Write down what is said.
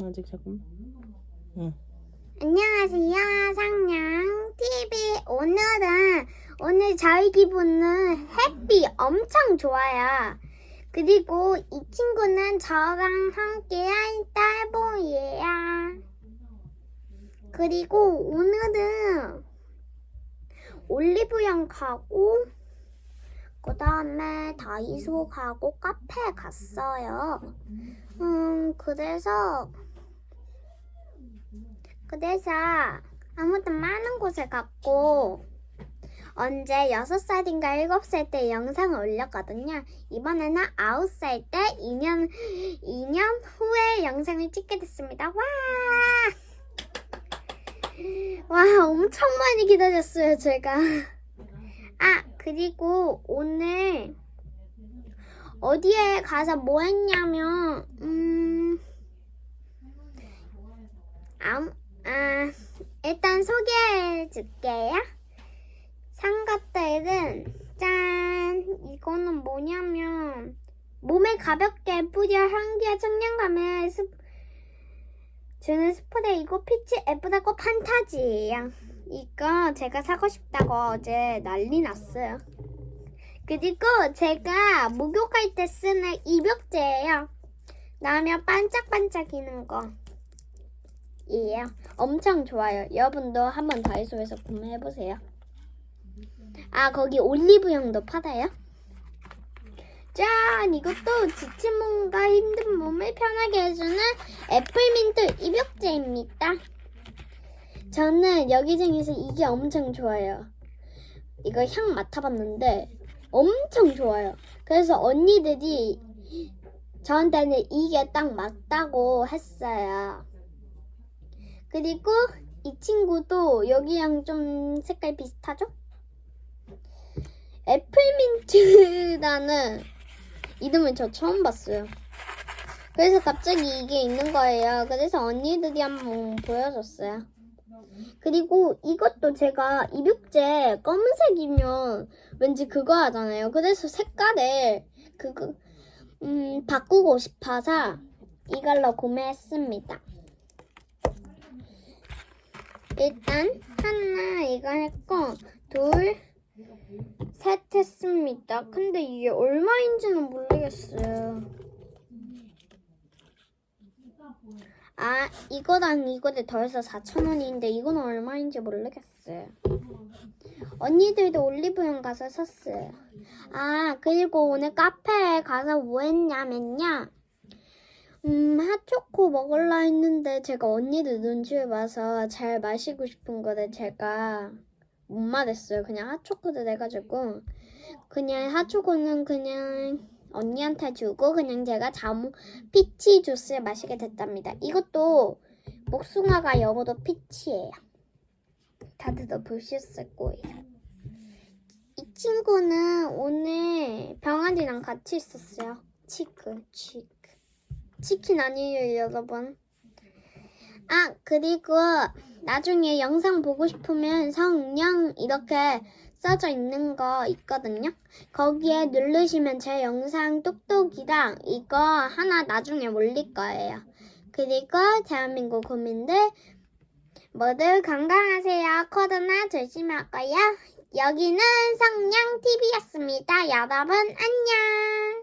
아직 잠깐만. 응. 안녕하세요, 상냥 TV. 오늘은 오늘 저희 기분은 햇빛 엄청 좋아요. 그리고 이 친구는 저랑 함께한 딸보이예요. 그리고 오늘은 올리브영 가고 그 다음에 다이소 가고 카페 갔어요. 음 그래서 그래서 아무튼 많은 곳에 갔고 언제 6살인가 7살 때 영상을 올렸거든요. 이번에는 9살 때 2년, 2년 후에 영상을 찍게 됐습니다. 와! 와, 엄청 많이 기다렸어요, 제가. 아, 그리고 오늘 어디에 가서 뭐 했냐면, 음, 아무, 아, 일단 소개해 줄게요. 상가들은 짠! 이거는 뭐냐면 몸에 가볍게 뿌려 향기와 청량감을 스, 주는 스프레이고 피치 예쁘다고 판타지예요. 이거 제가 사고 싶다고 어제 난리 났어요. 그리고 제가 목욕할 때 쓰는 입욕제예요. 나면 반짝반짝이는 거. 이에요. 엄청 좋아요. 여러분도 한번 다이소에서 구매해보세요. 아, 거기 올리브영도 팔아요? 짠! 이것도 지친 몸과 힘든 몸을 편하게 해주는 애플민트 입욕제입니다. 저는 여기 중에서 이게 엄청 좋아요. 이거 향 맡아봤는데 엄청 좋아요. 그래서 언니들이 저한테는 이게 딱 맞다고 했어요. 그리고 이 친구도 여기랑 좀 색깔 비슷하죠? 애플민트라는 이름을 저 처음 봤어요. 그래서 갑자기 이게 있는 거예요. 그래서 언니들이 한번 보여줬어요. 그리고 이것도 제가 입욕제 검은색이면 왠지 그거 하잖아요. 그래서 색깔을 그거 음, 바꾸고 싶어서 이걸로 구매했습니다. 일단 하나 이거 했고 둘 셋 했습니다. 근데 이게 얼마인지는 모르겠어요. 아 이거랑 이거를 더해서 4,000원인데 이거는 얼마인지 모르겠어요. 언니들도 올리브영 가서 샀어요. 아 그리고 오늘 카페에 가서 뭐 했냐면요. 음, 핫초코 먹을라 했는데 제가 언니들 눈치를 봐서 잘 마시고 싶은 거를 제가 못 말했어요. 그냥 핫초코를 해가지고 그냥 핫초코는 그냥 언니한테 주고 그냥 제가 자몽 피치 주스를 마시게 됐답니다. 이것도 복숭아가 영어로 피치예요. 다들 더 보셨을 거예요. 이 친구는 오늘 병아리랑 같이 있었어요. 치크, 치크. 치킨 아니에요, 여러분. 아, 그리고 나중에 영상 보고 싶으면 성령 이렇게 써져 있는 거 있거든요. 거기에 누르시면 제 영상 똑똑이랑 이거 하나 나중에 올릴 거예요. 그리고 대한민국 국민들 모두 건강하세요. 코로나 조심하고요. 여기는 성냥 TV였습니다. 여러분 안녕.